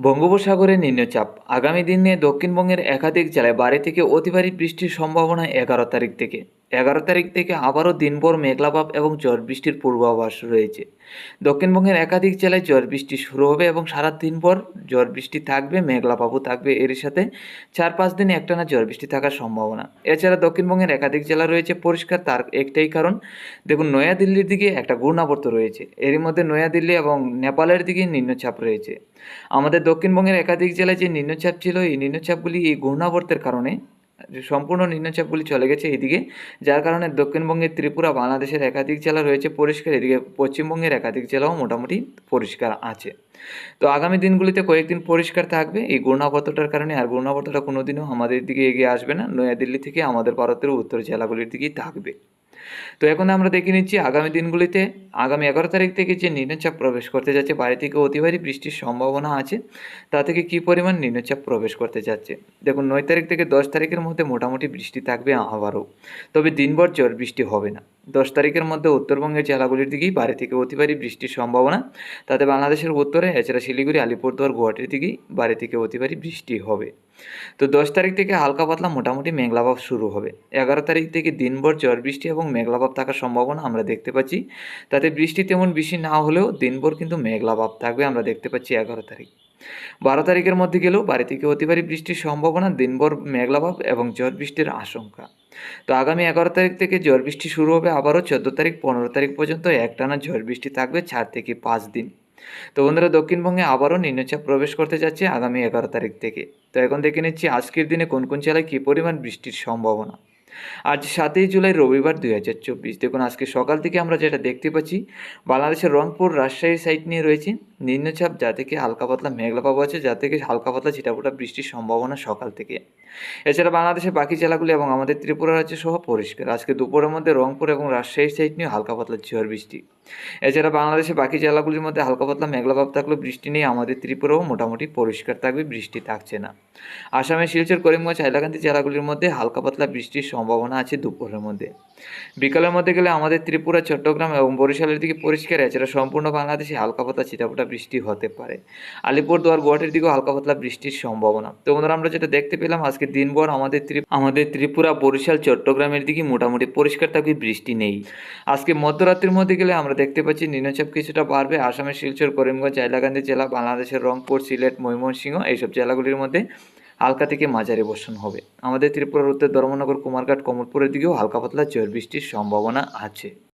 বঙ্গোপসাগরে নিম্নচাপ। আগামী দিনে দক্ষিণবঙ্গের একাধিক জেলায় বাড়ি থেকে অতিভারী বৃষ্টির সম্ভাবনা এগারো তারিখ থেকে। এগারো তারিখ থেকে আবারও দিনভর মেঘলাভাব এবং ঝড় বৃষ্টির পূর্বাভাস রয়েছে। দক্ষিণবঙ্গের একাধিক জেলায় ঝড় বৃষ্টি শুরু হবে এবং সারা দিনভর ঝড় বৃষ্টি থাকবে, মেঘলাভাবও থাকবে। এর সাথে চার পাঁচ দিন একটানা ঝড় বৃষ্টি থাকার সম্ভাবনা। এছাড়া দক্ষিণবঙ্গের একাধিক জেলা রয়েছে পরিষ্কার, তার একটাই কারণ, দেখুন, নয়াদিল্লির দিকে একটা ঘূর্ণাবর্ত রয়েছে। এরই মধ্যে নয়াদিল্লি এবং নেপালের দিকে নিম্নচাপ রয়েছে। আমাদের দক্ষিণবঙ্গের একাধিক জেলায় যে নিম্নচাপ ছিল, এই নিম্নচাপগুলি এই ঘূর্ণাবর্তের কারণে সম্পূর্ণ নিম্নচাপগুলি চলে গেছে এদিকে, যার কারণে দক্ষিণবঙ্গের ত্রিপুরা, বাংলাদেশের একাধিক জেলা রয়েছে পরিষ্কার, এদিকে পশ্চিমবঙ্গের একাধিক জেলাও মোটামুটি পরিষ্কার আছে। তো আগামী দিনগুলিতে কয়েকদিন পরিষ্কার থাকবে, এই ঘূর্ণাবর্তটার কারণে, আর ঘূর্ণাবর্তটা কোনোদিনও আমাদের দিকে এগিয়ে আসবে না, নয়াদিল্লি থেকে আমাদের ভারতের উত্তর জেলাগুলির দিকেই থাকবে। তো এখন আমরা দেখে নিচ্ছি আগামী দিনগুলিতে, আগামী এগারো তারিখ থেকে যে নিম্নচাপ প্রবেশ করতে যাচ্ছে বাইরে থেকে অতি ভারী বৃষ্টির সম্ভাবনা আছে, তা থেকে কী পরিমাণ নিম্নচাপ প্রবেশ করতে যাচ্ছে? দেখুন, নয় তারিখ থেকে দশ তারিখের মধ্যে মোটামুটি বৃষ্টি থাকবে আবারও, তবে দিনভর ঝড় বৃষ্টি হবে না। দশ তারিখের মধ্যে উত্তরবঙ্গের জেলাগুলির দিকেই বাইরে থেকে অতি ভারী বৃষ্টির সম্ভাবনা, তাতে বাংলাদেশের উত্তরে, এছাড়া শিলিগুড়ি, আলিপুরদুয়ার, গুয়াহাটির দিকেই বাইরে থেকে অতি ভারী বৃষ্টি হবে। তো দশ তারিখ থেকে হালকা পাতলা মোটামুটি মেঘলাভাব শুরু হবে। এগারো তারিখ থেকে দিনভর ঝড় বৃষ্টি এবং মেঘলাভাব থাকার সম্ভাবনা আমরা দেখতে পাচ্ছি। তাতে বৃষ্টি তেমন বেশি না হলেও দিনভর কিন্তু মেঘলাভাব থাকবে আমরা দেখতে পাচ্ছি এগারো তারিখ। বারো তারিখের মধ্যে গেলেও বাড়ি থেকে অতি ভারী বৃষ্টির সম্ভাবনা দিনভর মেঘলাভাব এবং ঝড় বৃষ্টির আশঙ্কা। তো আগামী এগারো তারিখ থেকে ঝড় বৃষ্টি শুরু হবে আবারও চোদ্দ তারিখ, পনেরো তারিখ পর্যন্ত একটানা ঝড় বৃষ্টি থাকবে চার থেকে পাঁচ দিন। তো বন্ধুরা দক্ষিণবঙ্গে আবারও নিম্নচাপ প্রবেশ করতে যাচ্ছে আগামী এগারো তারিখ থেকে। তো এখন দেখে নিচ্ছি আজকের দিনে কোন কোন জেলায় কী পরিমাণ বৃষ্টির সম্ভাবনা। আজ সাতই জুলাই, রবিবার দুই হাজার চব্বিশ। দেখুন, আজকে সকাল থেকে আমরা যেটা দেখতে পাচ্ছি, বাংলাদেশের রংপুর রাজশাহী সাইড নিয়ে রয়েছে নিম্নচাপ, যা থেকে হালকা পাতলা মেঘলা পাবো আছে, যা থেকে হালকা পাতলা ছিটাফোটা বৃষ্টির সম্ভাবনা সকাল থেকে। এছাড়া বাংলাদেশের বাকি জেলাগুলি এবং আমাদের ত্রিপুরা রাজ্য সহ পরিষ্কার। আজকে দুপুরের মধ্যে রংপুর এবং রাজশাহী সাইড নিয়ে হালকা পাতলা ঝড় বৃষ্টি। এছাড়া বাংলাদেশের বাকি জেলাগুলির মধ্যে হালকা পাতলা মেঘলা মেঘলাভাব থাকলেও বৃষ্টি নেই, আমাদের ত্রিপুরাও মোটামুটি পরিষ্কার থাকবে, বৃষ্টি থাকছে না। আসামের শিলচর, করিমগঞ্জ, হাইলাকান্দি জেলাগুলির মধ্যে হালকা পাতলা বৃষ্টির সম্ভাবনা আছে দুপুরের মধ্যে। বিকালের মধ্যে গেলে আমাদের ত্রিপুরা, চট্টগ্রাম এবং বরিশালের দিকে পরিষ্কার, এছাড়া সম্পূর্ণ বাংলাদেশে হালকা পাতলা ছিটাফোটা বৃষ্টি হতে পারে। আলিপুরদুয়ার গুয়াহাটির দিকেও হালকা পাতলা বৃষ্টির সম্ভাবনা। তো বন্ধুরা, আমরা যেটা দেখতে পেলাম, আজকে দিনভর আমাদের আমাদের ত্রিপুরা, বরিশাল, চট্টগ্রামের দিকে মোটামুটি পরিষ্কার থাকবে বৃষ্টি নেই। আজকে মধ্যরাত্রির মধ্যে গেলে আমরা দেখতে পাচ্ছি নিম্নচাপ কিছুটা বাড়বে। আসামের শিলচর, করিমগঞ্জ, হাইলাকান্দি জেলা, বাংলাদেশের রংপুর, সিলেট, ময়মনসিংহ, এইসব জেলাগুলির মধ্যে হালকা থেকে মাঝারি বর্ষণ হবে। আমাদের ত্রিপুরার উত্তর ধর্মনগর, কুমারঘাট, কমলপুরের দিকেও হালকা পাতলা ঝড় বৃষ্টির সম্ভাবনা আছে।